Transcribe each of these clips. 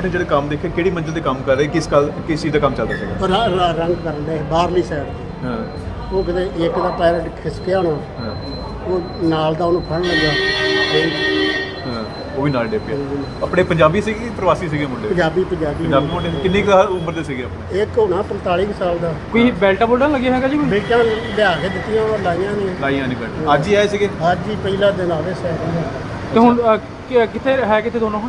ਆਪਣੇ ਜਿਹੜੇ ਕੰਮ ਦੇਖੇ ਕਿਹੜੀ ਮੰਜ਼ਿਲ ਤੇ ਕੰਮ ਕਰ ਰਹੇ ਕਿਸ ਗੱਲ ਕਿਸ ਚੀਜ਼ ਦਾ ਕੰਮ ਚੱਲਦਾ ਸੀਗਾ? ਰ- ਰ- ਰੰਗ ਕਰਨ ਦੇ ਬਾਹਰਲੀ ਸਾਈਡ ਤੇ। ਹਾਂ। ਉਹ ਕਿਤੇ ਇੱਕ ਦਾ ਪੈਰ ਖਿਸਕਿਆ ਹੋਣਾ। ਹਾਂ। ਉਹ ਨਾਲ ਦਾ ਉਹਨੂੰ ਫੜਨ ਲੱਗਾ ਉਹ ਹਾਂ। ਉਹ ਵੀ ਨਾਲ ਡੇਪਿਆ ਆਪਣੇ ਪੰਜਾਬੀ ਸੀਗੇ ਕਿ ਪ੍ਰਵਾਸੀ ਸੀਗੇ ਮੁੰਡੇ? ਪੰਜਾਬੀ ਪੰਜਾਬੀ। ਪੰਜਾਬੀ ਮੁੰਡੇ ਕਿੰਨੀ ਕੁ ਉਮਰ ਦੇ ਸੀਗੇ ਆਪਣੇ? ਇੱਕ ਹੋਣਾ 45 ਕੁ ਸਾਲ ਦਾ। ਕੋਈ ਬੈਲਟਾ ਬੁਲਟਾ ਲੱਗਿਆ ਹੈਗਾ ਜੀ ਕੋਈ? ਬੇਟਾਂ ਲਿਆ ਕੇ ਦਿੱਤੀਆਂ ਉਹ ਲਾਈਆਂ ਨਹੀਂ। ਲਾਈਆਂ ਨਹੀਂ ਕੱਟ ਅੱਜ ਹੀ ਆਏ ਸੀਗੇ? ਅੱਜ ਹੀ ਪਹਿਲਾ ਦਿਨ ਆਵੇ ਸੈਕਿੰਡ ਤੇ ਹੁਣ ਕਿ- ਕਿੱਥੇ ਹੈ ਕਿੱਥੇ ਦੋਨੋਂ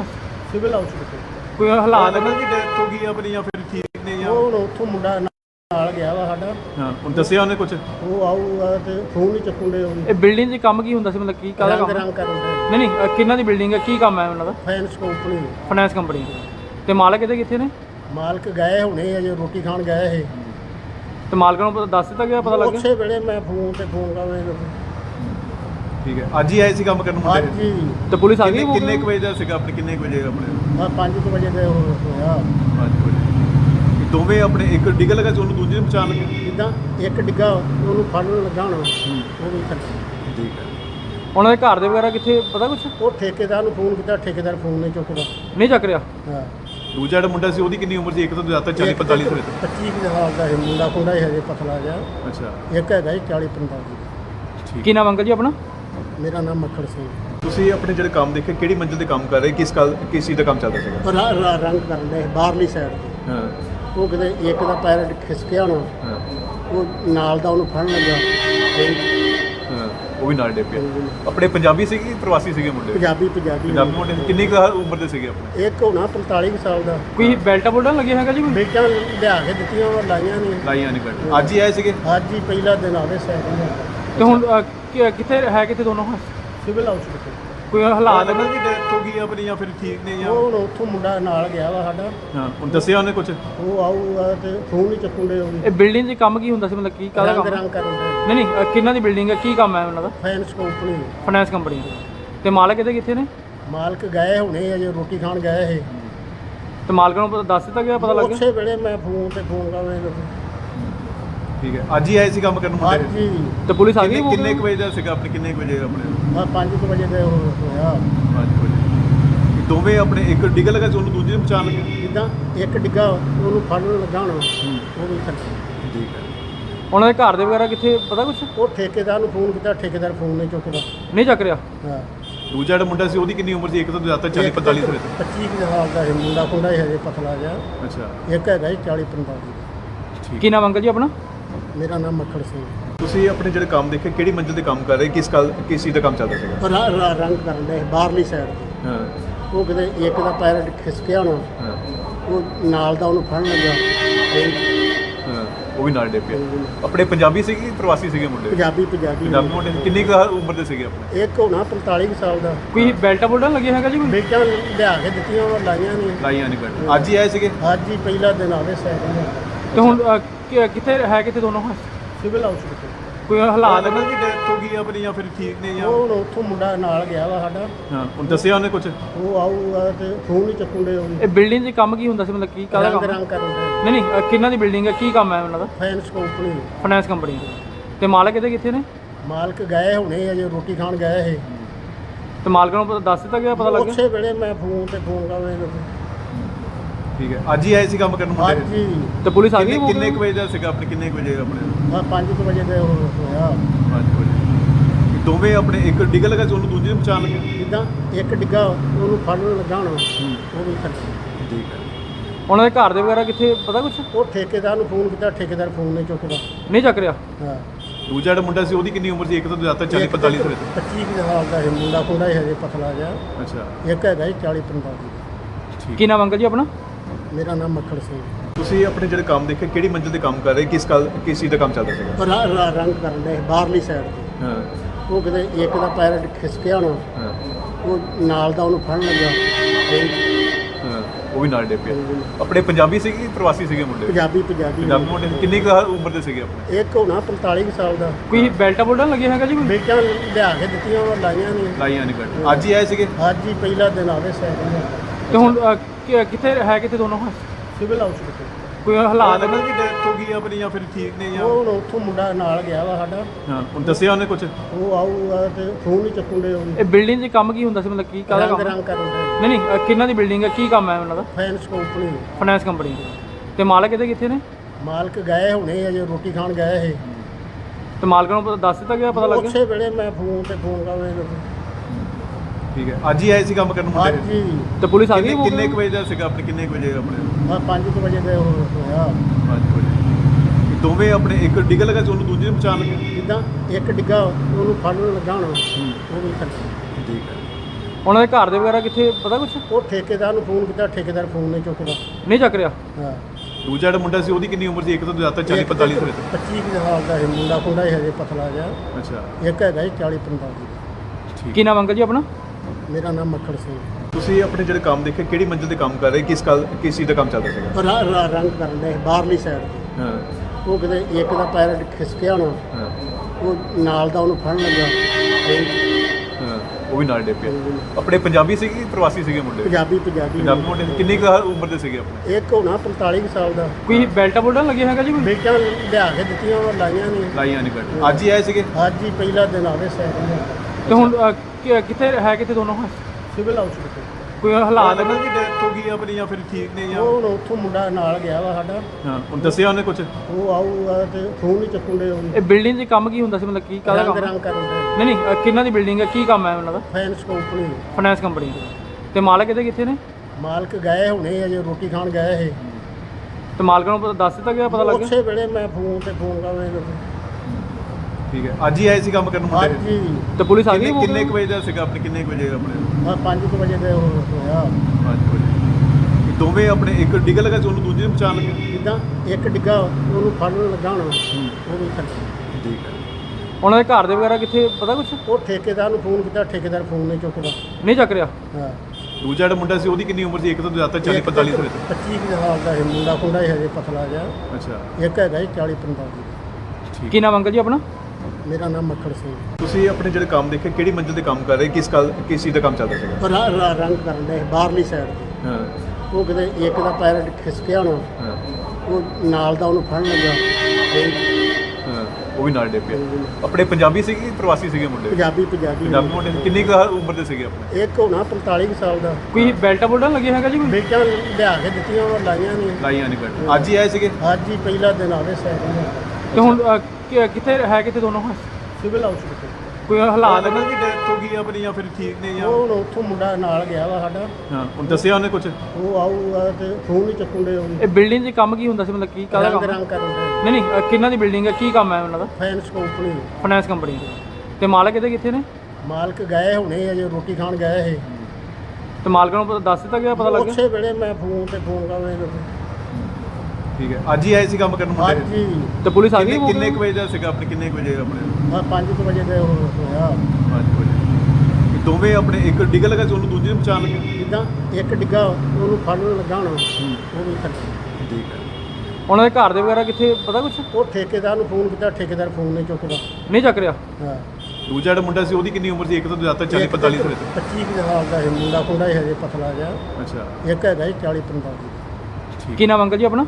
ਸਿਵਲ ਹਸਪੀਟਲ ਕੋਈ ਹਾਲਾਤ ਇਹਨਾਂ ਦੀ ਡੈਥ ਹੋ ਗਈ ਆਪਣੀ ਜਾਂ ਫਿਰ ਠੀਕ ਨੇ ਜਾਂ ਉਹ ਹੁਣ ਉੱਥੋਂ ਮੁੰਡਾ ਨਾਲ ਗਿਆ ਵਾ ਸਾਡਾ। ਹਾਂ ਹੁਣ ਦੱਸਿਆ ਉਹਨੇ ਕੁਝ ਉਹ ਆਊਗਾ ਤੇ ਫੋਨ ਨਹੀਂ ਚੱਕੂਗੇ ਉਹ ਇਹ ਬਿਲਡਿੰਗ 'ਚ ਕੰਮ ਕੀ ਹੁੰਦਾ ਸੀ? ਮਤਲਬ ਕੀ ਕਾਹਦਾ ਰੰਗ ਕੰਮ? ਰੰਗ ਕਰਨ ਦੇ। ਨਹੀਂ ਨਹੀਂ ਅ, ਕਿਹਨਾਂ ਦੀ ਬਿਲਡਿੰਗ ਹੈ ਕੀ ਕੰਮ ਹੈ ਉਹਨਾਂ ਦਾ? ਫਾਈਨੈਂਸ ਕੰਪਨੀ ਫਾਈਨੈਂਸ ਕੰਪਨੀ ਤੇ ਮਾਲਕ ਇਹਦੇ ਕਿੱਥੇ ਨੇ? ਮਾਲਕ ਗਏ ਹੁਣੇ ਅਜੇ ਰੋਟੀ ਖਾਣ ਗਏ ਇਹ। ਤੇ ਮਾਲਕਾਂ ਨੂੰ ਪਤਾ ਦੱਸ ਦਿੱਤਾ ਗਿਆ ਪਤਾ ਲੱਗ ਗਿਆ? ਉਸੇ ਵੇਲੇ ਮੈਂ ਫੋਨ ਤੇ ਫੋਨ ਕਰਾਂਗਾ ਠੀਕ ਹੈ। ਅੱਜ ਹੀ ਆਏ ਸੀ ਕੰਮ ਕਰਨ ਮੁੰਡੇ। ਹੀ। ਤੇ ਪੁਲਿਸ ਆ ਗਈ ਕਿੰਨੇ ਕਿੰਨੇ ਤੇ? ਕੁ ਵਜੇ ਦਾ ਸੀਗਾ? ਆਪਣੇ ਕਿੰਨੇ ਕੁ ਵਜੇ ਆਪਣੇ? ਆ 5 ਵਜੇ ਦੇ ਉਹ ਹੋਇਆ। ਪੰਜ ਵਜੇ। ਇਹ ਦੋਵੇਂ ਆਪਣੇ ਇੱਕ ਡਿੱਗ ਲਗਾ ਸੀ ਉਹਨੂੰ ਦੂਜੇ ਨੂੰ ਬਚਾਉਣ ਲੱਗੇ? ਜਿੱਦਾਂ ਇੱਕ ਡਿੱਗਾ ਉਹਨੂੰ ਫੜਨ ਲੱਗਾ ਹੋਣਾ। ਉਹ ਵੀ ਥੱਲੇ ਠੀਕ ਹੈ। ਉਹਨਾਂ ਦੇ ਘਰ ਦੇ ਵਗੈਰਾ ਕਿੱਥੇ ਪਤਾ ਕੁਛ? ਉਹ ਠੇਕੇਦਾਰ ਨੂੰ ਫੋਨ ਕੀਤਾ ਠੇਕੇਦਾਰ ਫੋਨ ਨਹੀਂ ਚੁੱਕਦਾ ਨਹੀਂ ਚੱਕ ਰਿਹਾ? ਹਾਂ। ਦੂਜਾ ਜਿਹੜਾ ਮੁੰਡਾ ਸੀ ਉਹਦੀ ਕਿੰਨੀ ਉਮਰ ਸੀ? ਇੱਕ ਤੋਂ ਜ਼ਿਆਦਾ 40 45 ਸਾਲ ਦੀ। 25 ਕੁ ਸਾਲ ਦਾ ਇਹ ਮੁੰਡਾ ਹੀ ਹਜੇ ਪਤਲਾ ਜਿਹਾ। ਅੱਛਾ। ਇੱਕ ਹੈਗਾ ਜੀ 40 45 ਠੀਕ ਕੀ ਨਾਮ ਅੰਕਲ ਜੀ ਆਪਣਾ? ਮੇਰਾ ਨਾਮ ਮੱਖਣ ਸਿੰਘ ਤੁਸੀਂ ਆਪਣੇ ਜਿਹੜੇ ਕੰਮ ਦੇਖੇ ਕਿਹੜੀ ਮੰਜ਼ਿਲ ਤੇ ਕੰਮ ਕਰ ਰਹੇ? ਕਿਸ ਗੱਲ ਕਿਸ ਚੀਜ਼ ਦਾ ਕੰਮ ਚੱਲਦਾ ਸੀਗਾ? ਰ- ਰ- ਰੰਗ ਕਰਨ ਦੇ ਬਾਹਰਲੀ ਸਾਈਡ ਤੇ। ਹਾਂ। ਉਹ ਕਿਤੇ ਇੱਕ ਦਾ ਪੈਰ ਖਿਸਕਿਆ ਹੋਣਾ। ਹਾਂ। ਉਹ ਨਾਲ ਦਾ ਉਹਨੂੰ ਫੜਨ ਲੱਗਾ ਹਾਂ। ਉਹ ਵੀ ਨਾਲ ਡੇਪਿਆ ਆਪਣੇ ਪੰਜਾਬੀ ਸੀਗੇ ਕਿ ਪ੍ਰਵਾਸੀ ਸੀਗੇ ਮੁੰਡੇ? ਪੰਜਾਬੀ ਪੰਜਾਬੀ। ਪੰਜਾਬੀ ਮੁੰਡੇ ਕਿੰਨੀ ਕੁ ਉਮਰ ਦੇ ਸੀਗੇ ਆਪਣੇ? ਇੱਕ ਹੋਣਾ 45 ਕੁ ਸਾਲ ਦਾ। ਕੋਈ ਬੈਲਟਾ ਬੁਲਟਾ ਲੱਗਿਆ ਹੈਗਾ ਜੀ ਕੋਈ? ਬੇਟਾਂ ਲਿਆ ਕੇ ਦਿੱਤੀਆਂ ਉਹ ਲਾਈਆਂ ਨਹੀਂ। ਲਾਈਆਂ ਨਹੀਂ ਕੱਟ ਅੱਜ ਹੀ ਆਏ ਸੀਗੇ? ਅੱਜ ਹੀ ਪਹਿਲਾ ਦਿਨ ਆਵੇ ਸੈਕਿੰਡ ਤੇ ਹੁਣ ਅ, ਕਿ- ਕਿੱਥੇ ਹੈ ਕਿੱਥੇ ਦੋਨੋਂ ਸਿਵਲ ਹਸਪੀਟਲ ਕੋਈ ਹਾਲਾਤ ਇਹਨਾਂ ਦੀ ਡੈਥ ਹੋ ਗਈ ਆਪਣੀ ਜਾਂ ਫਿਰ ਠੀਕ ਨੇ ਜਾਂ? ਉਹ ਹੁਣ ਉੱਥੋਂ ਮੁੰਡਾ ਨਾਲ ਗਿਆ ਵਾ ਸਾਡਾ। ਹਾਂ ਹੁਣ ਦੱਸਿਆ ਉਹਨੇ ਕੁਝ ਉਹ ਆਊਗਾ ਤੇ ਫੋਨ ਨਹੀਂ ਚੱਕੂਗੇ ਉਹ ਵੀ ਇਹ ਬਿਲਡਿੰਗ 'ਚ ਕੰਮ ਕੀ ਹੁੰਦਾ ਸੀ? ਮਤਲਬ ਕੀ ਕਾਹਦਾ ਰੰਗ ਕੰਮ? ਰੰਗ ਕਰਨ ਦੇ। ਨਹੀਂ ਨਹੀਂ ਅ, ਕਿਹਨਾਂ ਦੀ ਬਿਲਡਿੰਗ ਹੈ ਕੀ ਕੰਮ ਹੈ ਉਹਨਾਂ ਦਾ? ਫਾਈਨੈਂਸ ਕੰਪਨੀ ਫਾਈਨੈਂਸ ਕੰਪਨੀ ਤੇ ਮਾਲਕ ਇਹਦੇ ਕਿੱਥੇ ਨੇ? ਮਾਲਕ ਗਏ ਹੁਣੇ ਅਜੇ ਰੋਟੀ ਖਾਣ ਗਏ ਇਹ। ਤੇ ਮਾਲਕਾਂ ਨੂੰ ਪਤਾ ਦੱਸ ਦਿੱਤਾ ਗਿਆ ਪਤਾ ਲੱਗ ਗਿਆ? ਉਸੇ ਵੇਲੇ ਮੈਂ ਫੋਨ ਤੇ ਫੋਨ ਕਰਾਂਗਾ ਠੀਕ ਹੈ। ਅੱਜ ਹੀ ਆਏ ਸੀ ਕੰਮ ਕਰਨ ਮੁੰਡੇ। ਹੀ। ਤੇ ਪੁਲਿਸ ਆ ਗਈ ਕਿੰਨੇ ਕਿੰਨੇ? ਕੁ ਵਜੇ ਦਾ ਸੀਗਾ ਆਪਣੇ ਕਿੰਨੇ ਕੁ ਵਜੇ ਆਪਣੇ? ਆ 5 ਵਜੇ ਦੇ ਉਹ ਹੋਇਆ। ਪੰਜ ਵਜੇ। ਇਹ ਦੋਵੇਂ ਆਪਣੇ ਇੱਕ ਡਿੱਗ ਲਗਾ ਸੀ ਉਹਨੂੰ ਦੂਜੇ ਨੂੰ ਬਚਾਉਣ ਲੱਗੇ? ਜਿੱਦਾਂ ਇੱਕ ਡਿੱਗਾ ਉਹਨੂੰ ਫੜਨ ਲੱਗਾ ਹੋਣਾ। ਉਹ ਵੀ ਥੱਲੇ ਠੀਕ ਹੈ। ਉਹਨਾਂ ਦੇ ਘਰ ਦੇ ਵਗੈਰਾ ਕਿੱਥੇ ਪਤਾ ਕੁਛ? ਉਹ ਠੇਕੇਦਾਰ ਨੂੰ ਫੋਨ ਕੀਤਾ ਠੇਕੇਦਾਰ ਫੋਨ ਨਹੀਂ ਚੁੱਕਦਾ। ਨਹੀਂ ਚੱਕ ਰਿਹਾ? ਹਾਂ। ਦੂਜਾ ਜਿਹੜਾ ਮੁੰਡਾ ਸੀ ਉਹਦੀ ਕਿੰਨੀ ਉਮਰ ਸੀ? ਇੱਕ ਤੋਂ ਜ਼ਿਆਦਾ 40 45 ਸਾਲ ਦੀ 25 ਕੁ ਸਾਲ ਦਾ ਇਹ ਮੁੰਡਾ ਕੁੰਡਾ ਹੀ ਹਜੇ ਪਤਲਾ ਜਿਹਾ। ਅੱਛਾ। ਇੱਕ ਹੈਗਾ ਜੀ 40 45 ਠੀਕ ਕੀ ਨਾਮ ਅੰਕਲ ਜੀ ਆਪਣਾ? ਮੇਰਾ ਨਾਮ ਮੱਖਣ ਸਿੰਘ ਤੁਸੀਂ ਆਪਣੇ ਜਿਹੜੇ ਕੰਮ ਦੇਖੇ ਕਿਹੜੀ ਮੰਜ਼ਿਲ ਤੇ ਕੰਮ ਕਰ ਰਹੇ? ਕਿਸ ਗੱਲ ਕਿਸ ਚੀਜ਼ ਦਾ ਕੰਮ ਚੱਲਦਾ ਸੀਗਾ? ਰ- ਰ- ਰੰਗ ਕਰਨ ਦੇ ਬਾਹਰਲੀ ਸਾਈਡ ਤੇ। ਹਾਂ। ਉਹ ਕਿਤੇ ਇੱਕ ਦਾ ਪੈਰ ਖਿਸਕਿਆ ਹੋਣਾ। ਹਾਂ। ਉਹ ਨਾਲ ਦਾ ਉਹਨੂੰ ਫੜਨ ਲੱਗਾ ਉਹ ਹਾਂ। ਉਹ ਵੀ ਨਾਲ ਡੇਪਿਆ ਆਪਣੇ ਪੰਜਾਬੀ ਸੀਗੇ ਕਿ ਪ੍ਰਵਾਸੀ ਸੀਗੇ ਮੁੰਡੇ? ਪੰਜਾਬੀ ਪੰਜਾਬੀ ਪੰਜਾਬੀ ਮੁੰਡੇ। ਕਿੰਨੀ ਕੁ ਉਮਰ ਦੇ ਸੀਗੇ ਆਪਣੇ? ਇੱਕ ਹੋਣਾ 45 ਕੁ ਸਾਲ ਦਾ। ਕੋਈ ਬੈਲਟਾ ਬੁਲਟਾ ਲੱਗਿਆ ਹੈਗਾ ਜੀ ਕੋਈ? ਬੇਟਾਂ ਲਿਆ ਕੇ ਦਿੱਤੀਆਂ ਉਹ ਲਾਈਆਂ ਨਹੀਂ ਲਾਈਆਂ ਨਹੀਂ ਕੱਟ ਅੱਜ ਹੀ ਆਏ ਸੀਗੇ? ਅੱਜ ਹੀ ਪਹਿਲਾ ਦਿਨ ਆਵੇ ਸੈਕਿੰਡ ਤੇ। ਹੁਣ ਅ, ਕਿ- ਕਿੱਥੇ ਹੈ ਕਿੱਥੇ ਦੋਨੋਂ ਸਿਵਲ ਹਸਪੀਟਲ। ਕੋਈ ਹਾਲਾਤ ਇਹਨਾਂ ਦੀ ਡੈਥ ਹੋ ਗਈ ਆਪਣੀ ਜਾਂ ਫਿਰ ਠੀਕ ਨੇ ਜਾਂ ਉਹ ਹੁਣ ਉੱਥੋਂ ਮੁੰਡਾ ਨਾਲ ਗਿਆ ਵਾ ਸਾਡਾ। ਹਾਂ ਹੁਣ ਦੱਸਿਆ ਉਹਨੇ ਕੁਝ ਉਹ ਆਊਗਾ ਤੇ ਫੋਨ ਨਹੀਂ ਚੱਕੂਗੇ ਇਹ ਬਿਲਡਿੰਗ 'ਚ ਕੰਮ ਕੀ ਹੁੰਦਾ ਸੀ? ਮਤਲਬ ਕੀ ਕਾਹਦਾ ਰੰਗ ਕੰਮ? ਰੰਗ ਕਰਨ ਦੇ। ਨਹੀਂ ਨਹੀਂ ਅ, ਕਿਹਨਾਂ ਦੀ ਬਿਲਡਿੰਗ ਹੈ ਕੀ ਕੰਮ ਹੈ ਉਹਨਾਂ ਦਾ? ਫਾਈਨੈਂਸ ਕੰਪਨੀ ਫਾਈਨੈਂਸ ਕੰਪਨੀ ਤੇ ਮਾਲਕ ਇਹਦੇ ਕਿੱਥੇ ਨੇ? ਮਾਲਕ ਗਏ ਹੁਣੇ ਅਜੇ ਰੋਟੀ ਖਾਣ ਗਏ ਇਹ। ਤੇ ਮਾਲਕਾਂ ਨੂੰ ਪਤਾ ਦੱਸ ਦਿੱਤਾ ਗਿਆ ਪਤਾ ਲੱਗ ਗਿਆ? ਉਸੇ ਵੇਲੇ ਮੈਂ ਫੋਨ ਤੇ ਫੋਨ ਕਰਾਂਗਾ ਠੀਕ ਹੈ। ਅੱਜ ਹੀ ਆਏ ਸੀ ਕੰਮ ਕਰਨ ਅੱਜ ਮੁੰਡੇ ਹੀ। ਤੇ ਪੁਲਿਸ ਆ ਗਈ ਕਿੰਨੇ ਕਿੰਨੇ? ਕੁ ਵਜੇ ਦਾ ਸੀਗਾ ਆਪਣੇ ਕਿੰਨੇ ਕੁ ਵਜੇ ਆਪਣੇ? ਆ 5 ਵਜੇ ਦੇ ਉਹ ਹੋਇਆ। ਪੰਜ ਵਜੇ। ਇਹ ਦੋਵੇਂ ਆਪਣੇ ਇੱਕ ਡਿੱਗ ਲਗਾ ਸੀ ਉਹਨੂੰ ਦੂਜੇ ਨੂੰ ਬਚਾਉਣ ਲੱਗੇ? ਜਿੱਦਾਂ ਇੱਕ ਡਿੱਗਾ ਉਹਨੂੰ ਫੜਨ ਲੱਗਾ ਹੋਣਾ। ਉਹ ਵੀ ਥੱਲੇ ਠੀਕ ਹੈ। ਉਹਨਾਂ ਦੇ ਘਰ ਦੇ ਵਗੈਰਾ ਕਿੱਥੇ ਪਤਾ ਕੁਛ? ਉਹ ਠੇਕੇਦਾਰ ਨੂੰ ਫੋਨ ਕੀਤਾ ਠੇਕੇਦਾਰ ਫੋਨ ਨਹੀਂ ਚੁੱਕਦਾ। ਨਹੀਂ ਚੱਕ ਰਿਹਾ? ਹਾਂ। ਦੂਜਾ ਜਿਹੜਾ ਮੁੰਡਾ ਸੀ ਉਹਦੀ ਕਿੰਨੀ ਉਮਰ ਸੀ? ਇੱਕ ਤੋਂ ਜ਼ਿਆਦਾ 40 45 ਸਾਲ ਦੀ 25 ਕੁ। ਸਾਲ ਦਾ ਇਹ ਮੁੰਡਾ ਕੁੰਡਾ ਹੀ ਹਜੇ ਪਤਲਾ ਜਿਹਾ। ਅੱਛਾ। ਇੱਕ ਹੈਗਾ ਜੀ 40 45 ਠੀਕ। ਕੀ ਨਾਮ ਅੰਕਲ ਜੀ ਆਪਣਾ? ਮੇਰਾ ਨਾਮ ਮੱਖਣ ਸਿੰਘ ਤੁਸੀਂ ਆਪਣੇ ਜਿਹੜੇ ਕੰਮ ਦੇਖੇ ਕਿਹੜੀ ਮੰਜ਼ਿਲ ਤੇ ਕੰਮ ਕਰ ਰਹੇ? ਕਿਸ ਗੱਲ ਕਿਸ ਚੀਜ਼ ਦਾ ਕੰਮ ਚੱਲਦਾ ਸੀਗਾ? ਰ- ਰ- ਰੰਗ ਕਰਨ ਦੇ ਬਾਹਰਲੀ ਸਾਈਡ ਤੇ। ਹਾਂ। ਉਹ ਕਿਤੇ ਇੱਕ ਦਾ ਪੈਰ ਖਿਸਕਿਆ ਹੋਣਾ। ਹਾਂ। ਉਹ ਨਾਲ ਦਾ ਉਹਨੂੰ ਫੜਨ ਲੱਗਾ ਉਹ ਹਾਂ ਉਹ ਵੀ ਨਾਲ ਡੇਪਿਆ ਆਪਣੇ ਪੰਜਾਬੀ ਸੀਗੇ ਕਿ ਪ੍ਰਵਾਸੀ ਸੀਗੇ ਮੁੰਡੇ? ਪੰਜਾਬੀ ਪੰਜਾਬੀ ਪੰਜਾਬੀ ਮੁੰਡੇ। ਕਿੰਨੀ ਕੁ ਉਮਰ ਦੇ ਸੀਗੇ ਆਪਣੇ? ਇੱਕ ਹੋਣਾ 45 ਕੁ ਸਾਲ ਦਾ। ਕੋਈ ਬੈਲਟਾ ਬੁਲਟਾ ਲੱਗਿਆ ਹੈਗਾ ਜੀ ਕੋਈ? ਬੇਟਾਂ ਲਿਆ ਕੇ ਦਿੱਤੀਆਂ ਉਹ ਲਾਈਆਂ ਨਹੀਂ। ਲਾਈਆਂ ਨਹੀਂ ਕੱਟ ਅੱਜ ਹੀ ਆਏ ਸੀਗੇ? ਅੱਜ ਹੀ ਪਹਿਲਾ ਦਿਨ ਆਵੇ ਸੈਕਿੰਡ ਤੇ ਹੁਣ ਅ, ਕਿ- ਕਿੱਥੇ ਹੈ ਕਿੱਥੇ ਦੋਨੋਂ? ਸਿਵਲ ਹਸਪੀਟਲ ਕੋਈ ਹਾਲਾਤ ਲੱਗਦਾ ਕਿ ਡੈਥ ਹੋ ਗਈ ਆਪਣੀ ਜਾਂ ਫਿਰ ਠੀਕ ਨੇ ਜਾਂ? ਉਹ ਹੁਣ ਉੱਥੋਂ ਮੁੰਡਾ ਨਾਲ ਗਿਆ ਵਾ ਸਾਡਾ। ਹਾਂ ਹੁਣ ਦੱਸਿਆ ਉਹਨੇ ਕੁਝ ਉਹ ਆਊਗਾ ਤੇ ਫੋਨ ਨਹੀਂ ਚੱਕੂਗੇ ਉਹ ਇਹ ਬਿਲਡਿੰਗ 'ਚ ਕੰਮ ਕੀ ਹੁੰਦਾ ਸੀ? ਮਤਲਬ ਕੀ ਕਾਹਦਾ ਰੰਗ ਕੰਮ? ਰੰਗ ਕਰਨ ਦੇ। ਨਹੀਂ ਨਹੀਂ ਅ, ਕਿਹਨਾਂ ਦੀ ਬਿਲਡਿੰਗ ਹੈ ਕੀ ਕੰਮ ਹੈ ਉਹਨਾਂ ਦਾ? ਫਾਈਨੈਂਸ ਕੰਪਨੀ ਫਾਈਨੈਂਸ ਕੰਪਨੀ ਤੇ ਮਾਲਕ ਇਹਦੇ ਕਿੱਥੇ ਨੇ? ਮਾਲਕ ਗਏ ਹੁਣੇ ਅਜੇ ਰੋਟੀ ਖਾਣ ਗਏ ਇਹ। ਤੇ ਮਾਲਕਾਂ ਨੂੰ ਪਤਾ ਦੱਸ ਦਿੱਤਾ ਗਿਆ ਪਤਾ ਲੱਗ ਗਿਆ? ਉਸੇ ਵੇਲੇ ਮੈਂ ਫੋਨ ਤੇ ਫੋਨ ਕਰ ਠੀਕ ਹੈ। ਅੱਜ ਹੀ ਆਏ ਸੀ ਕੰਮ ਕਰਨ ਮੁੰਡੇ। ਹਾਂਜੀ ਤੇ ਪੁਲਿਸ ਆ ਗਈ ਕਿੰਨੇ ਕਿੰਨੇ? ਕੁ ਵਜੇ ਦਾ ਸੀਗਾ ਆਪਣੇ ਕਿੰਨੇ ਕੁ ਵਜੇ ਆਪਣੇ? ਆ 5 ਵਜੇ ਦੇ ਉਹ ਹੋਇਆ। 5 ਵਜੇ। ਦੋਵੇਂ ਆਪਣੇ ਇੱਕ ਡਿੱਗ ਲਗਾ ਸੀ ਉਹਨੂੰ ਦੂਜੇ ਨੂੰ ਬਚਾਉਣ ਲੱਗੇ? ਜਿੱਦਾਂ ਇੱਕ ਡਿੱਗਾ ਉਹਨੂੰ ਫੜਨ ਲੱਗਾ ਹੋਣਾ। ਉਹ ਵੀ ਠੀਕ ਹੈ। ਉਹਨਾਂ ਦੇ ਘਰ ਦੇ ਵਗੈਰਾ ਕਿੱਥੇ ਪਤਾ ਕੁਛ? ਉਹ ਠੇਕੇਦਾਰ ਨੂੰ ਫੋਨ ਕੀਤਾ ਠੇਕੇਦਾਰ ਫੋਨ ਨਹੀਂ ਚੁੱਕਦਾ। ਨਹੀਂ ਚੱਕ ਰਿਹਾ? ਹਾਂ। ਦੂਜਾ ਜਿਹੜਾ ਮੁੰਡਾ ਸੀ ਉਹਦੀ ਕਿੰਨੀ ਉਮਰ ਸੀ? ਇੱਕ ਤਾਂ ਜ਼ਿਆਦਾ 40 45 ਸਾਲ 25 ਕੁ ਸਾਲ ਦਾ ਹੈ ਮੁੰਡਾ ਖੁੰਡਾ ਹੀ ਹਜੇ ਪਤਲਾ ਜਿਹਾ। ਅੱਛਾ। ਇੱਕ ਹੈਗਾ ਜੀ 40 45 ਠੀਕ। ਕੀ ਨਾਮ ਅੰਕਲ ਜੀ ਆਪਣਾ? ਮੇਰਾ ਨਾਮ ਮੱਖਣ ਸਿੰਘ ਤੁਸੀਂ ਆਪਣੇ ਜਿਹੜੇ ਕੰਮ ਦੇਖੇ ਕਿਹੜੀ ਮੰਜ਼ਿਲ ਤੇ ਕੰਮ ਕਰ ਰਹੇ? ਕਿਸ ਕੱਲ ਕਿਸ ਚੀਜ਼ ਦਾ ਕੰਮ ਚੱਲਦਾ ਸੀਗਾ? ਰ- ਰ- ਰੰਗ ਕਰਨ ਦੇ ਬਾਹਰਲੀ ਸਾਈਡ ਤੇ। ਹਾਂ। ਉਹ ਕਿਤੇ ਇੱਕ ਦਾ ਪੈਰ ਖਿਸਕਿਆ ਹੋਣਾ। ਹਾਂ। ਉਹ ਨਾਲ ਦਾ ਉਹਨੂੰ ਫੜਨ ਲੱਗਾ ਉਹ ਹਾਂ, ਉਹ ਵੀ ਨਾਲ ਡੇਪਿਆ ਆਪਣੇ ਪੰਜਾਬੀ ਸੀਗੇ ਕਿ ਪ੍ਰਵਾਸੀ ਸੀਗੇ ਮੁੰਡੇ? ਪੰਜਾਬੀ ਪੰਜਾਬੀ। ਪੰਜਾਬੀ ਮੁੰਡੇ ਸੀ। ਕਿੰਨੀ ਕੁ ਉਮਰ ਦੇ ਸੀਗੇ ਆਪਣੇ? ਇੱਕ ਹੋਣਾ 45 ਕੁ ਸਾਲ ਦਾ। ਕੋਈ ਬੈਲਟਾ ਬੁਲਟਾ ਲੱਗਿਆ ਹੈਗਾ ਜੀ ਕੋਈ? ਬੇਟਾਂ ਲਿਆ ਕੇ ਦਿੱਤੀਆਂ ਉਹ ਲਾਈਆਂ ਨਹੀਂ। ਲਾਈਆਂ ਨਹੀਂ ਕੱਟ ਅੱਜ ਹੀ ਆਏ ਸੀਗੇ? ਅੱਜ ਹੀ ਪਹਿਲਾ ਦਿਨ ਆਵੇ ਸਾਈਕਲ ਤੇ। ਹੁਣ ਅ, ਕਿ- ਕਿੱਥੇ ਹੈ ਕਿੱਥੇ ਦੋਨੋਂ ਸਿਵਲ ਹਸਪੀਟਲ ਕੋਈ ਹਾਲਾਤ ਲੱਗਦਾ ਕਿ ਡੈਥ ਹੋ ਗਈ ਆਪਣੀ ਜਾਂ ਫਿਰ ਠੀਕ ਨੇ ਜਾਂ? ਉਹ ਹੁਣ ਉੱਥੋਂ ਮੁੰਡਾ ਨਾਲ ਗਿਆ ਵਾ ਸਾਡਾ। ਹਾਂ ਹੁਣ ਦੱਸਿਆ ਉਹਨੇ ਕੁਝ ਉਹ ਆਊਗਾ ਤੇ ਫੋਨ ਨਹੀਂ ਚੱਕੂਗੇ ਉਹ। ਇਹ ਬਿਲਡਿੰਗ 'ਚ ਕੰਮ ਕੀ ਹੁੰਦਾ ਸੀ? ਮਤਲਬ ਕੀ ਕਾਹਦਾ ਰੰਗ ਕੰਮ? ਰੰਗ ਕਰਨ ਦੇ। ਨਹੀਂ ਨਹੀਂ ਅ, ਕਿਹਨਾਂ ਦੀ ਬਿਲਡਿੰਗ ਹੈ ਕੀ ਕੰਮ ਹੈ ਉਹਨਾਂ ਦਾ? ਫਾਈਨੈਂਸ ਕੰਪਨੀ ਫਾਈਨੈਂਸ ਕੰਪਨੀ ਤੇ ਮਾਲਕ ਇਹਦੇ ਕਿੱਥੇ ਨੇ? ਮਾਲਕ ਗਏ ਹੁਣੇ ਅਜੇ ਰੋਟੀ ਖਾਣ ਗਏ ਇਹ। ਤੇ ਮਾਲਕਾਂ ਨੂੰ ਪਤਾ ਦੱਸ ਦਿੱਤਾ ਗਿਆ ਪਤਾ ਲੱਗ? ਗਿਆ ਉਸੇ ਵੇਲੇ ਮੈਂ ਫੋਨ ਤੇ ਫੋਨ ਕਰ ਠੀਕ ਹੈ। ਅੱਜ ਹੀ ਆਏ ਸੀ ਕੰਮ ਕਰਨ ਮੁੰਡੇ। ਹਾਂਜੀ ਤੇ ਪੁਲਿਸ ਆ ਗਈ ਕਿੰਨੇ ਕਿੰਨੇ? ਕੁ ਵਜੇ ਦਾ ਸੀਗਾ ਆਪਣੇ ਕਿੰਨੇ ਕੁ ਵਜੇ ਆਪਣੇ? ਆ 5 ਵਜੇ ਦੇ ਉਹ ਹੋਇਆ। 5 ਵਜੇ। ਦੋਵੇਂ ਆਪਣੇ ਇੱਕ ਡਿੱਗ ਲਗਾ ਸੀ ਉਹਨੂੰ ਦੂਜੇ ਨੂੰ ਬਚਾਉਣ ਲੱਗੇ। ਜਿੱਦਾਂ ਇੱਕ ਡਿੱਗਾ ਉਹਨੂੰ ਫੜਨ ਲੱਗਾ ਹੋਣਾ। ਉਹ ਵੀ ਥੱਲੇ ਠੀਕ ਹੈ। ਉਹਨਾਂ ਦੇ ਘਰ ਦੇ ਵਗੈਰਾ ਕਿੱਥੇ ਪਤਾ ਕੁਛ? ਉਹ ਠੇਕੇਦਾਰ ਨੂੰ ਫੋਨ ਕੀਤਾ ਠੇਕੇਦਾਰ ਫੋਨ ਨਹੀਂ ਚੁੱਕਦਾ। ਨਹੀਂ ਚੱਕ ਰਿਹਾ? ਹਾਂ। ਦੂਜਾ ਜਿਹੜਾ ਮੁੰਡਾ ਸੀ ਉਹਦੀ ਕਿੰਨੀ ਉਮਰ ਸੀ? ਇੱਕ ਤਾਂ ਜ਼ਿਆਦਾ 40 45 ਸਾਲ 25 ਕੁ ਸਾਲ ਦਾ ਹੈ ਮੁੰਡਾ ਖੁੰਡਾ ਹੀ ਹਜੇ ਪਤਲਾ ਜਿਹਾ। ਅੱਛਾ। ਇੱਕ ਹੈਗਾ ਜੀ 40 45 ਠੀਕ ਕੀ ਨਾਮ ਅੰਕਲ ਜੀ ਆਪਣਾ? ਮੇਰਾ ਨਾਮ ਮੱਖਣ ਸਿੰਘ ਤੁਸੀਂ ਆਪਣੇ ਜਿਹੜੇ ਕੰਮ ਦੇਖੇ ਕਿਹੜੀ ਮੰਜ਼ਿਲ ਤੇ ਕੰਮ ਕਰ ਰਹੇ? ਕਿਸ ਕੱਲ ਕਿਸ ਚੀਜ਼ ਦਾ ਕੰਮ ਚੱਲਦਾ ਸੀਗਾ? ਰ- ਰ- ਰੰਗ ਕਰਨ ਦੇ ਬਾਹਰਲੀ ਸਾਈਡ ਤੇ। ਹਾਂ। ਉਹ ਕਿਤੇ ਇੱਕ ਦਾ ਪੈਰ ਖਿਸਕਿਆ ਹੋਣਾ ਹਾਂ। ਉਹ ਨਾਲ ਦਾ ਉਹਨੂੰ ਫੜਨ ਲੱਗਾ ਉਹ ਹਾਂ, ਉਹ ਵੀ ਨਾਲ ਡੇਪਿਆ ਆਪਣੇ ਪੰਜਾਬੀ ਸੀਗੇ ਕਿ ਪ੍ਰਵਾਸੀ ਸੀਗੇ ਮੁੰਡੇ? ਪੰਜਾਬੀ ਪੰਜਾਬੀ। ਪੰਜਾਬੀ ਮੁੰਡੇ ਸੀ। ਕਿੰਨੀ ਕੁ ਉਮਰ ਦੇ ਸੀਗੇ ਆਪਣੇ? ਇੱਕ ਹੋਣਾ 45 ਕੁ ਸਾਲ ਦਾ। ਕੋਈ ਬੈਲਟਾ ਬੁਲਟਾ ਲੱਗਿਆ ਹੈਗਾ ਜੀ ਕੋਈ? ਬੇਟਾਂ ਲਿਆ ਕੇ ਦਿੱਤੀਆਂ ਉਹ ਲਾਈਆਂ ਨਹੀਂ। ਲਾਈਆਂ ਨਹੀਂ ਕੱਟ। ਅੱਜ ਹੀ ਆਏ ਸੀਗੇ? ਅੱਜ ਹੀ ਪਹਿਲਾ ਦਿਨ ਆਵੇ ਸਾਈਕਲ ਤੇ ਹੁਣ ਅ, ਕਿ- ਕਿੱਥੇ ਹੈ ਕਿੱਥੇ ਦੋਨੋਂ ਸਿਵਲ ਹਸਪੀਟਲ। ਕੋਈ ਹਾਲਾਤ ਲੱਗਦਾ ਕਿ ਡੈਥ ਹੋ ਗਈ ਆਪਣੀ ਜਾਂ ਫਿਰ ਠੀਕ ਨੇ ਜਾਂ? ਉਹ ਹੁਣ ਉੱਥੋਂ ਮੁੰਡਾ ਨਾਲ ਗਿਆ ਵਾ ਸਾਡਾ। ਹਾਂ ਹੁਣ ਦੱਸਿਆ ਉਹਨੇ ਕੁਝ ਉਹ ਆਊਗਾ ਤੇ ਫੋਨ ਨਹੀਂ ਚੱਕੂਗੇ ਉਹ ਇਹ ਬਿਲਡਿੰਗ 'ਚ ਕੰਮ ਕੀ ਹੁੰਦਾ ਸੀ? ਮਤਲਬ ਕੀ ਕਾਹਦਾ ਰੰਗ ਕੰਮ? ਰੰਗ ਕਰਨ ਦੇ। ਨਹੀਂ ਨਹੀਂ ਅ, ਕਿਹਨਾਂ ਦੀ ਬਿਲਡਿੰਗ ਹੈ ਕੀ ਕੰਮ ਹੈ ਉਹਨਾਂ ਦਾ? ਫਾਈਨੈਂਸ ਕੰਪਨੀ ਫਾਈਨੈਂਸ ਕੰਪਨੀ ਤੇ ਮਾਲਕ ਇਹਦੇ ਕਿੱਥੇ ਨੇ? ਮਾਲਕ ਗਏ ਹੁਣੇ ਅਜੇ ਰੋਟੀ ਖਾਣ ਗਏ ਇਹ। ਤੇ ਮਾਲਕਾਂ ਨੂੰ ਪਤਾ ਦੱਸ ਦਿੱਤਾ ਗਿਆ ਪਤਾ ਲੱਗ ਗਿਆ? ਉਸੇ ਵੇਲੇ ਮੈਂ ਫੋਨ ਤੇ ਫੋਨ ਕਰ ਠੀਕ ਹੈ। ਅੱਜ ਹੀ ਆਏ ਸੀ ਕੰਮ ਕਰਨ ਮੁੰਡੇ। ਹਾਂਜੀ ਤੇ ਪੁਲਿਸ ਆ ਗਈ ਕਿੰਨੇ ਕਿੰਨੇ? ਕੁ ਵਜੇ ਦਾ ਸੀਗਾ ਆਪਣੇ ਕਿੰਨੇ ਕੁ ਵਜੇ ਆਪਣੇ? ਆ 5 ਵਜੇ ਦੇ ਉਹ ਹੋਇਆ। 5 ਵਜੇ। ਦੋਵੇਂ ਆਪਣੇ ਇੱਕ ਡਿੱਗ ਲਗਾ ਸੀ ਉਹਨੂੰ ਦੂਜੇ ਨੂੰ ਬਚਾਉਣ ਲੱਗੇ? ਜਿੱਦਾਂ ਇੱਕ ਡਿੱਗਾ ਉਹਨੂੰ ਫੜਨ ਲੱਗਾ ਹੋਣਾ। ਉਹ ਵੀ ਥੱਲੇ ਠੀਕ ਹੈ। ਉਹਨਾਂ ਦੇ ਘਰ ਦੇ ਵਗੈਰਾ ਕਿੱਥੇ ਪਤਾ ਕੁਛ? ਉਹ ਠੇਕੇਦਾਰ ਨੂੰ ਫੋਨ ਕੀਤਾ ਠੇਕੇਦਾਰ ਫੋਨ ਨਹੀਂ ਚੁੱਕਦਾ। ਨਹੀਂ ਚੱਕ ਰਿਹਾ? ਹਾਂ। ਦੂਜਾ ਜਿਹੜਾ ਮੁੰਡਾ ਸੀ ਉਹਦੀ ਕਿੰਨੀ ਉਮਰ ਸੀ? ਇੱਕ ਤਾਂ ਜ਼ਿਆਦਾ 40 45 ਸਾਲ 25 ਕੁ ਸਾਲ ਦਾ ਹੈ ਮੁੰਡਾ ਖੁੰਡਾ ਹੀ ਹਜੇ ਪਤਲਾ ਜਿਹਾ। ਅੱਛਾ। ਇੱਕ ਹੈਗਾ ਜੀ 40 45 ਠੀਕ। ਕੀ ਨਾਮ ਅੰਕਲ ਜੀ ਆਪਣਾ?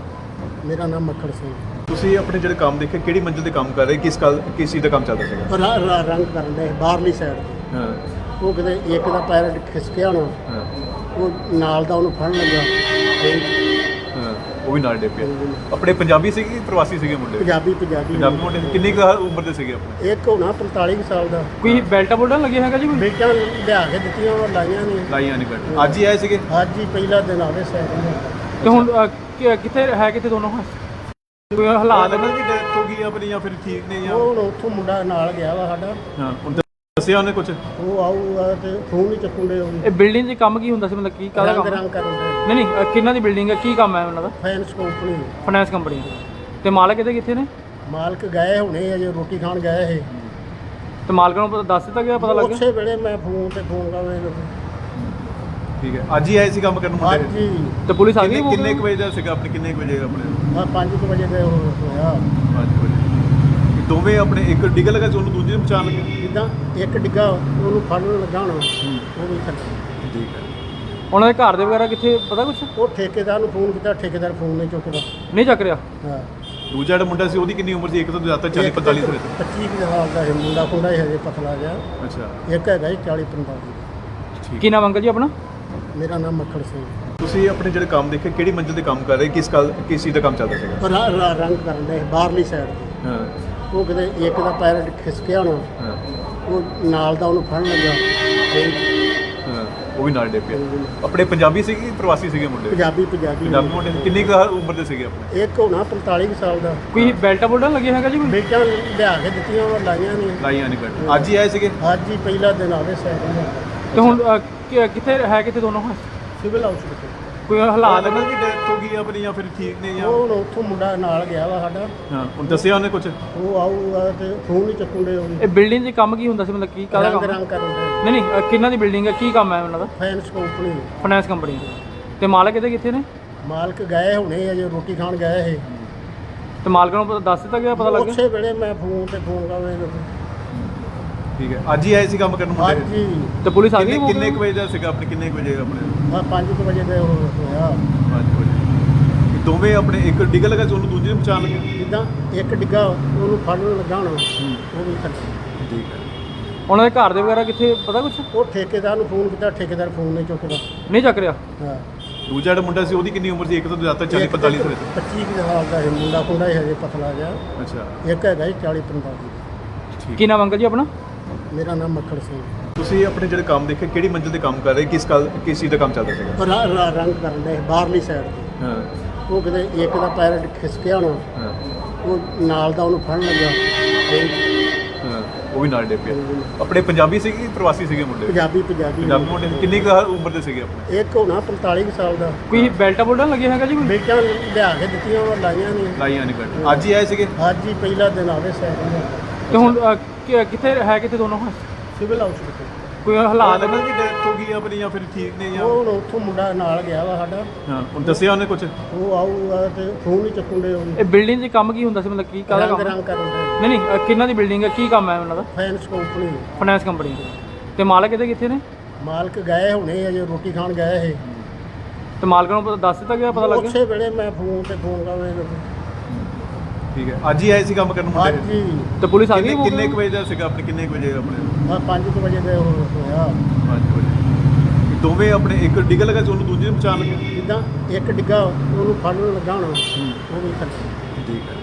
ਮੇਰਾ ਨਾਮ ਮੱਖਣ ਸਿੰਘ ਤੁਸੀਂ ਆਪਣੇ ਜਿਹੜੇ ਕੰਮ ਦੇਖੇ ਕਿਹੜੀ ਮੰਜ਼ਿਲ ਤੇ ਕੰਮ ਕਰ ਰਹੇ? ਕਿਸ ਕੱਲ ਕਿਸ ਚੀਜ਼ ਦਾ ਕੰਮ ਚੱਲਦਾ ਸੀਗਾ? ਰ- ਰ- ਰੰਗ ਕਰਨ ਦੇ ਬਾਹਰਲੀ ਸਾਈਡ ਤੇ। ਹਾਂ। ਉਹ ਕਿਤੇ ਇੱਕ ਦਾ ਪੈਰ ਖਿਸਕਿਆ ਹੋਣਾ। ਹਾਂ। ਉਹ ਨਾਲ ਦਾ ਉਹਨੂੰ ਫੜਨ ਲੱਗਾ ਉਹ ਹਾਂ, ਉਹ ਵੀ ਨਾਲ ਡੇਪਿਆ ਆਪਣੇ ਪੰਜਾਬੀ ਸੀਗੇ ਕਿ ਪ੍ਰਵਾਸੀ ਸੀਗੇ ਮੁੰਡੇ? ਪੰਜਾਬੀ ਪੰਜਾਬੀ ਪੰਜਾਬੀ ਮੁੰਡੇ। ਸੀ। ਕਿੰਨੀ ਕੁ ਉਮਰ ਦੇ ਸੀਗੇ ਆਪਣੇ? ਇੱਕ ਹੋਣਾ 45 ਕੁ ਸਾਲ ਦਾ। ਕੋਈ ਬੈਲਟਾ ਬੁਲਟਾ ਲੱਗਿਆ ਹੈਗਾ ਜੀ ਕੋਈ? ਬੇਟਾਂ ਲਿਆ ਕੇ ਦਿੱਤੀਆਂ ਉਹ ਲਾਈਆਂ ਨਹੀਂ। ਲਾਈਆਂ ਨਹੀਂ ਕੱਟ ਅੱਜ ਹੀ ਆਏ ਸੀਗੇ? ਅੱਜ ਹੀ ਪਹਿਲਾ ਦਿਨ ਆਵੇ ਸਾਈਕਲ ਤੇ ਹੁਣ ਅ, ਕਿ- ਕਿੱਥੇ ਹੈ ਕਿੱਥੇ ਦੋਨੋਂ? ਕੋਈ ਹਾਲਾਤ ਲੱਗਦਾ ਕਿ ਡੈਥ ਹੋ ਗਈ ਆਪਣੀ ਜਾਂ ਫਿਰ ਠੀਕ ਨੇ ਜਾਂ? ਉਹ ਹੁਣ ਉੱਥੋਂ ਮੁੰਡਾ ਨਾਲ ਗਿਆ ਵਾ ਸਾਡਾ। ਹਾਂ ਹੁਣ ਦੱਸਿਆ ਉਹਨੇ ਕੁਝ ਉਹ ਆਊਗਾ ਤੇ ਫੋਨ ਨਹੀਂ ਚੱਕੂਗੇ ਉਹ ਇਹ ਬਿਲਡਿੰਗ 'ਚ ਕੰਮ ਕੀ ਹੁੰਦਾ ਸੀ? ਮਤਲਬ ਕੀ ਕਾਹਦਾ ਰੰਗ ਕੰਮ? ਰੰਗ ਕਰਨ ਦੇ। ਨਹੀਂ ਨਹੀਂ ਅ, ਕਿਹਨਾਂ ਦੀ ਬਿਲਡਿੰਗ ਹੈ ਕੀ ਕੰਮ ਹੈ ਉਹਨਾਂ ਦਾ? ਫਾਈਨੈਂਸ ਕੰਪਨੀ ਫਾਈਨੈਂਸ ਕੰਪਨੀ ਤੇ ਮਾਲਕ ਇਹਦੇ ਕਿੱਥੇ ਨੇ? ਮਾਲਕ ਗਏ ਹੁਣੇ ਅਜੇ ਰੋਟੀ ਖਾਣ ਗਏ ਇਹ। ਤੇ ਮਾਲਕਾਂ ਨੂੰ ਪਤਾ ਦੱਸ ਦਿੱਤਾ ਗਿਆ ਪਤਾ ਲੱਗ ਗਿਆ? ਉਸੇ ਵੇਲੇ ਮੈਂ ਫੋਨ ਤੇ ਫੋਨ ਕਰ ਠੀਕ ਹੈ। ਅੱਜ ਹੀ ਆਏ ਸੀ ਕੰਮ ਕਰਨ ਮੁੰਡੇ। ਹਾਂਜੀ। ਤੇ ਪੁਲਿਸ ਆ ਗਈ ਕਿੰਨੇ ਕਿੰਨੇ? ਕੁ ਵਜੇ ਦਾ ਸੀਗਾ ਆਪਣੇ ਕਿੰਨੇ ਕੁ ਵਜੇ ਆਪਣੇ? ਆ 5 ਵਜੇ ਦੇ ਉਹ ਹੋਇਆ। 5 ਵਜੇ। ਦੋਵੇਂ ਆਪਣੇ ਇੱਕ ਡਿੱਗ ਲਗਾ ਸੀ ਉਹਨੂੰ ਦੂਜੇ ਨੂੰ ਬਚਾਉਣ ਲੱਗੇ? ਜਿੱਦਾਂ ਇੱਕ ਡਿੱਗਾ ਉਹਨੂੰ ਫੜਨ ਲੱਗਾ ਹੋਣਾ। ਉਹ ਵੀ ਥੱਲੇ ਠੀਕ ਹੈ। ਉਹਨਾਂ ਦੇ ਘਰ ਦੇ ਵਗੈਰਾ ਕਿੱਥੇ ਪਤਾ ਕੁਛ? ਉਹ ਠੇਕੇਦਾਰ ਨੂੰ ਫੋਨ ਕੀਤਾ ਠੇਕੇਦਾਰ ਫੋਨ ਨਹੀਂ ਚੁੱਕਦਾ ਨਹੀਂ ਚੱਕ ਰਿਹਾ? ਹਾਂ। ਦੂਜਾ ਜਿਹੜਾ ਮੁੰਡਾ ਸੀ ਉਹਦੀ ਕਿੰਨੀ ਉਮਰ ਸੀ? ਇੱਕ ਤੋਂ ਜ਼ਿਆਦਾ 40 45 ਸਾਲ 25 ਕੁ ਸਾਲ ਦਾ ਹੈ ਮੁੰਡਾ ਕੁੰਡਾ ਹੀ ਹਜੇ ਪਤਲਾ ਜਿਹਾ। ਅੱਛਾ। ਇੱਕ ਹੈਗਾ ਜੀ 40 45 ਠੀਕ। ਕੀ ਨਾਮ ਅੰਕਲ ਜੀ ਆਪਣਾ? ਮੇਰਾ ਨਾਮ ਮੱਖਣ ਸਿੰਘ ਤੁਸੀਂ ਆਪਣੇ ਜਿਹੜੇ ਕੰਮ ਦੇਖੇ ਕਿਹੜੀ ਮੰਜ਼ਿਲ ਤੇ ਕੰਮ ਕਰ ਰਹੇ? ਕਿਸ ਗੱਲ ਕਿਸ ਚੀਜ਼ ਦਾ ਕੰਮ ਚੱਲਦਾ ਸੀਗਾ? ਪਰ ਰ- ਰ- ਰੰਗ ਕਰਨ ਦੇ ਬਾਹਰਲੀ ਸਾਈਡ ਤੇ। ਹਾਂ। ਉਹ ਕਿਤੇ ਇੱਕ ਦਾ ਪੈਰ ਖਿਸਕਿਆ ਹੋਣਾ। ਹਾਂ। ਉਹ ਨਾਲ ਦਾ ਉਹਨੂੰ ਫੜਨ ਲੱਗਾ ਹਾਂ ਉਹ ਵੀ ਨਾਲ ਡੇ ਪਿਆ। ਆਪਣੇ ਪੰਜਾਬੀ ਸੀਗੇ ਕਿ ਪ੍ਰਵਾਸੀ ਸੀਗੇ ਮੁੰਡੇ? ਪੰਜਾਬੀ ਪੰਜਾਬੀ। ਪੰਜਾਬੀ ਮੁੰਡੇ ਕਿੰਨੀ ਕੁ ਉਮਰ ਦੇ ਸੀਗੇ ਆਪਣੇ? ਇੱਕ ਹੋਣਾ 45 ਕੁ ਸਾਲ ਦਾ। ਕੋਈ ਬੈਲਟਾ ਬੁਲਟਾ ਲੱਗਿਆ ਹੈਗਾ ਜੀ ਕੋਈ? ਬੇਟਾਂ ਲਿਆ ਕੇ ਦਿੱਤੀਆਂ ਉਹ ਲਾਈਆਂ ਨਹੀਂ। ਲਾਈਆਂ ਨਹੀਂ ਕੱਟ। ਅੱਜ ਹੀ ਆਏ ਸੀਗੇ? ਅੱਜ ਹੀ ਪਹਿਲਾ ਦਿਨ ਆਵੇ ਸਾਈਡ ਤੇ ਹੁਣ ਅ, ਕਿ- ਕਿੱਥੇ ਹੈ ਕਿੱਥੇ ਦੋਨੋਂ? ਸਿਵਲ ਹਸਪੀਟਲ ਕੋਈ ਹਾਲਾਤ ਇਹਨਾਂ ਦੀ ਡੈਥ ਹੋ ਗਈ ਆਪਣੀ ਜਾਂ ਫਿਰ ਠੀਕ ਨੇ ਜਾਂ ਉਹ ਹੁਣ ਉੱਥੋਂ ਮੁੰਡਾ ਨਾਲ ਗਿਆ ਵਾ ਸਾਡਾ। ਹਾਂ ਹੁਣ ਦੱਸਿਆ ਉਹਨੇ ਕੁਝ ਉਹ ਆਊਗਾ ਤੇ ਫੋਨ ਨਹੀਂ ਚੱਕੂਗੇ ਉਹ ਇਹ ਬਿਲਡਿੰਗ 'ਚ ਕੰਮ ਕੀ ਹੁੰਦਾ ਸੀ? ਮਤਲਬ ਕੀ ਕਾਹਦਾ ਰੰਗ ਕੰਮ? ਰੰਗ ਕਰਨ ਦੇ। ਨਹੀਂ ਨਹੀਂ ਅ, ਕਿਹਨਾਂ ਦੀ ਬਿਲਡਿੰਗ ਹੈ ਕੀ ਕੰਮ ਹੈ ਉਹਨਾਂ ਦਾ? ਫਾਈਨੈਂਸ ਕੰਪਨੀ ਫਾਈਨੈਂਸ ਕੰਪਨੀ ਤੇ ਮਾਲਕ ਇਹਦੇ ਕਿੱਥੇ ਨੇ? ਮਾਲਕ ਗਏ ਹੁਣੇ ਅਜੇ ਰੋਟੀ ਖਾਣ ਗਏ ਇਹ। ਤੇ ਮਾਲਕ ਨੂੰ ਪਤਾ ਦੱਸ ਦਿੱਤਾ ਗਿਆ ਪਤਾ ਲੱਗ ਗਿਆ? ਉਸੇ ਵੇਲੇ ਮੈਂ ਫੋਨ ਤੇ ਫੋਨ ਕਰਾਵੇ ਠੀਕ ਹੈ। ਅੱਜ ਹੀ ਆਏ ਸੀ ਕੰਮ ਕਰਨ ਅੱਜ ਮੁੰਡੇ ਹੀ। ਤੇ ਪੁਲਿਸ ਆ ਗਈ ਕਿੰਨੇ ਕਿੰਨੇ? ਕੁ ਵਜੇ ਦਾ ਸੀਗਾ ਆਪਣੇ ਕਿੰਨੇ ਕੁ ਵਜੇ ਆਪਣੇ? ਆ 5 ਵਜੇ ਦੇ ਉਹ ਹੋਇਆ। 5 ਵਜੇ। ਇਹ ਦੋਵੇਂ ਆਪਣੇ ਇੱਕ ਡਿੱਗ ਲਗਾ ਸੀ ਉਹਨੂੰ ਦੂਜੇ ਨੂੰ ਬਚਾਉਣ ਲੱਗੇ ਜਿੱਦਾਂ ਇੱਕ ਡਿੱਗਾ ਉਹਨੂੰ ਫੜਨ ਲੱਗਾ ਹੋਣਾ। ਉਹ ਵੀ ਥੱਲੇ ਠੀਕ ਹੈ। ਉਹਨਾਂ ਦੇ ਘਰ ਦੇ ਵਗੈਰਾ ਕਿੱਥੇ ਪਤਾ ਕੁਛ? ਉਹ ਠੇਕੇਦਾਰ ਨੂੰ ਫੋਨ ਕੀਤਾ ਠੇਕੇਦਾਰ ਫੋਨ ਨਹੀਂ ਚੁੱਕਦਾ। ਨਹੀਂ ਚੱਕ ਰਿਹਾ? ਹਾਂ। ਦੂਜਾ ਜਿਹੜਾ ਮੁੰਡਾ ਸੀ ਉਹਦੀ ਕਿੰਨੀ ਉਮਰ ਸੀ? ਇੱਕ ਤੋਂ ਜ਼ਿਆਦਾ 40 45 ਸਾਲ 25 ਕੁ ਸਾਲ ਦਾ ਹੈ ਮੁੰਡਾ ਕੁੰਡਾ ਹੀ ਹਜੇ ਪਤਲਾ ਜਿਹਾ। ਅੱਛਾ। ਇੱਕ ਹੈਗਾ ਜੀ 40 45 ਠੀਕ। ਕੀ ਨਾਮ ਅੰਕਲ ਜੀ ਆਪਣਾ? ਮੇਰਾ ਨਾਮ ਮੱਖਣ ਸਿੰਘ ਤੁਸੀਂ ਆਪਣੇ ਜਿਹੜੇ ਕੰਮ ਦੇਖੇ ਕਿਹੜੀ ਮੰਜ਼ਿਲ ਤੇ ਕੰਮ ਕਰ ਰਹੇ? ਕਿਸ ਗੱਲ ਕਿਸ ਚੀਜ਼ ਦਾ ਕੰਮ ਚੱਲਦਾ ਸੀਗਾ? ਪਰ ਰ- ਰ- ਰੰਗ ਕਰਨ ਦੇ ਬਾਹਰਲੀ ਸਾਈਡ ਤੇ। ਹਾਂ। ਉਹ ਕਿਤੇ ਇੱਕ ਦਾ ਪੈਰ ਖਿਸਕਿਆ ਹੋਣਾ। ਹਾਂ। ਉਹ ਨਾਲ ਦਾ ਉਹਨੂੰ ਫੜਨ ਲੱਗਾ ਤੇ ਹਾਂ। ਉਹ ਵੀ ਨਾਲ ਡੇ ਪਿਆ। ਆਪਣੇ ਪੰਜਾਬੀ ਸੀਗੇ ਕਿ ਪ੍ਰਵਾਸੀ ਸੀਗੇ ਮੁੰਡੇ? ਪੰਜਾਬੀ ਪੰਜਾਬੀ। ਪੰਜਾਬੀ ਮੁੰਡੇ ਕਿੰਨੀ ਕੁ ਉਮਰ ਦੇ ਸੀਗੇ ਆਪਣੇ? ਇੱਕ ਹੋਣਾ 45 ਕੁ ਸਾਲ ਦਾ। ਕੋਈ ਬੈਲਟਾ ਬੁਲਟਾ ਲੱਗਿਆ ਹੈਗਾ ਜੀ ਕੋਈ? ਬੇਟਾਂ ਲਿਆ ਕੇ ਦਿੱਤੀਆਂ ਉਹ ਲਾਈਆਂ ਨਹੀਂ ਲਾਈਆਂ ਨਹੀਂ ਕੱਟ ਅੱਜ ਹੀ ਆਏ ਸੀਗੇ? ਅੱਜ ਹੀ ਪਹਿਲਾ ਦਿਨ ਆਵੇ ਸਾਈਡ ਤੇ ਹੁਣ ਅ, ਕਿ- ਕਿੱਥੇ ਹੈ ਕਿੱਥੇ ਦੋਨੋਂ ਸਿਵਲ ਹਸਪੀਟਲ ਕੋਈ ਹਾਲਾਤ ਇਹਨਾਂ ਦੀ ਡੈਥ ਹੋ ਗਈ ਆਪਣੀ ਜਾਂ ਫਿਰ ਠੀਕ ਨੇ ਜਾਂ? ਉਹ ਹੁਣ ਉੱਥੋਂ ਮੁੰਡਾ ਨਾਲ ਗਿਆ ਵਾ ਸਾਡਾ। ਹਾਂ ਹੁਣ ਦੱਸਿਆ ਉਹਨੇ ਕੁਝ ਉਹ ਆਊਗਾ ਤੇ ਫੋਨ ਨਹੀਂ ਚੱਕੂਗੇ ਉਹ ਇਹ ਬਿਲਡਿੰਗ 'ਚ ਕੰਮ ਕੀ ਹੁੰਦਾ ਸੀ? ਮਤਲਬ ਕੀ ਕਾਹਦਾ ਰੰਗ ਕੰਮ? ਰੰਗ ਨਹੀਂ ਨਹੀਂ ਅ, ਕਿਹਨਾਂ ਦੀ ਬਿਲਡਿੰਗ ਹੈ ਕੀ ਕੰਮ ਹੈ ਉਹਨਾਂ ਦਾ? ਫਾਈਨੈਂਸ ਕੰਪਨੀ ਫਾਈਨੈਂਸ ਕੰਪਨੀ ਤੇ ਮਾਲਕ ਇਹਦੇ ਕਿੱਥੇ ਨੇ? ਮਾਲਕ ਗਏ ਹੁਣੇ ਅਜੇ ਰੋਟੀ ਖਾਣ ਗਏ ਇਹ। ਤੇ ਮਾਲਕ ਨੂੰ ਪਤਾ ਦੱਸ ਦਿੱਤਾ ਗਿਆ ਪਤਾ ਲੱਗ ਗਿਆ ਉਸੇ ਵੇਲੇ ਮੈਂ ਫੋਨ ਤੇ ਫੋਨ ਕਰਾਵੇ ਠੀਕ ਹੈ। ਅੱਜ ਹੀ ਆਏ ਸੀ ਕੰਮ ਕਰਨ ਮੁੰਡੇ? ਹੀ। ਤੇ ਪੁਲਿਸ ਆ ਗਈ ਕਿੰਨੇ ਕਿੰਨੇ? ਕੁ ਵਜੇ ਦਾ ਸੀਗਾ ਆਪਣੇ ਕਿੰਨੇ ਕੁ ਵਜੇ ਆਪਣੇ? ਆ 5 ਵਜੇ ਦੇ ਉਹ ਹੋਇਆ। 5 ਵਜੇ। ਦੋਵੇਂ ਆਪਣੇ ਇੱਕ ਡਿੱਗ ਲਗਾ ਸੀ ਉਹਨੂੰ ਦੂਜੇ ਨੂੰ ਬਚਾਉਣ ਲੱਗੇ? ਜਿੱਦਾਂ ਇੱਕ ਡਿੱਗਾ ਉਹਨੂੰ ਫੜਨ ਲੱਗਾ ਹੋਣਾ। ਉਹ ਵੀ ਥੱਲੇ ਠੀਕ ਹੈ।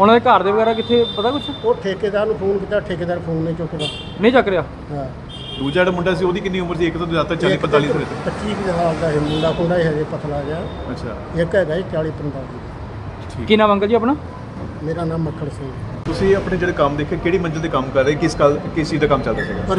ਉਹਨਾਂ ਦੇ ਘਰ ਦੇ ਵਗੈਰਾ ਕਿੱਥੇ ਪਤਾ ਕੁਛ? ਉਹ ਠੇਕੇਦਾਰ ਨੂੰ ਫੋਨ ਕੀਤਾ ਠੇਕੇਦਾਰ ਫੋਨ ਨਹੀਂ ਚੁੱਕਦਾ ਨਹੀਂ ਚੱਕ ਰਿਹਾ? ਹਾਂ। ਦੂਜਾ ਜਿਹੜਾ ਮੁੰਡਾ ਸੀ ਉਹਦੀ ਕਿੰਨੀ ਉਮਰ ਸੀ? ਇੱਕ ਤੋਂ ਜ਼ਿਆਦਾ 40 45 ਸਾਲ 25 ਕੁ ਸਾਲ ਦਾ ਹੈ ਮੁੰਡਾ ਕੁੰਡਾ ਹੀ ਹਜੇ ਪਤਲਾ ਜਿਹਾ। ਅੱਛਾ। ਇੱਕ ਹੈਗਾ ਜੀ 40 45 ਠੀਕ ਕੀ ਨਾਮ ਅੰਕਲ ਜੀ ਆਪਣਾ? ਮੇਰਾ ਨਾਮ ਮੱਖਣ ਸਿੰਘ ਤੁਸੀਂ ਆਪਣੇ ਜਿਹੜੇ ਕੰਮ ਦੇਖੇ ਕਿਹੜੀ ਮੰਜ਼ਿਲ ਤੇ ਕੰਮ ਕਰ ਰਹੇ? ਕਿਸ ਗੱਲ ਕਿਸ ਚੀਜ਼ ਦਾ ਕੰਮ ਚੱਲਦਾ ਸੀਗਾ? ਪਰ